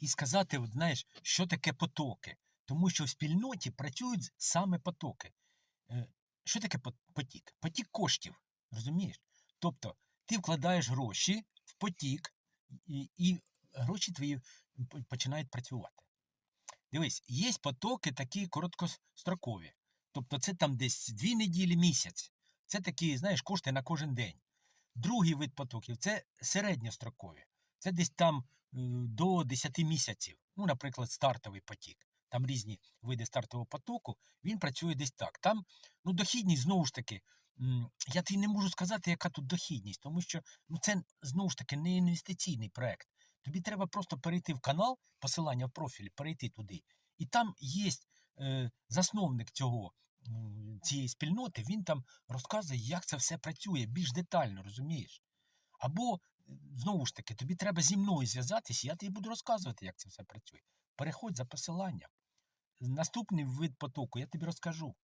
і сказати, от, знаєш, що таке потоки. Тому що в спільноті працюють саме потоки. Е, Що таке потік? Потік коштів, розумієш? Тобто ти вкладаєш гроші в потік, і, і гроші твої починають працювати. Дивись, є потоки такі короткострокові. Тобто це там десь дві неділі, місяць. Це такі, знаєш, кошти на кожен день. Другий вид потоків це середньострокові. Це десь там до 10 місяців. Ну, наприклад, стартовий потік. Там різні види стартового потоку. Він працює десь так. Там ну, дохідність знову ж таки. Я тобі не можу сказати, яка тут дохідність, тому що ну, це знову ж таки не інвестиційний проект. Тобі треба просто перейти в канал, посилання в профілі, перейти туди. І там є е, засновник цього, цієї спільноти, він там розказує, як це все працює більш детально, розумієш? Або, е, знову ж таки, тобі треба зі мною зв'язатися, я тобі буду розказувати, як це все працює. Переходь за посиланням. Наступний вид потоку я тобі розкажу.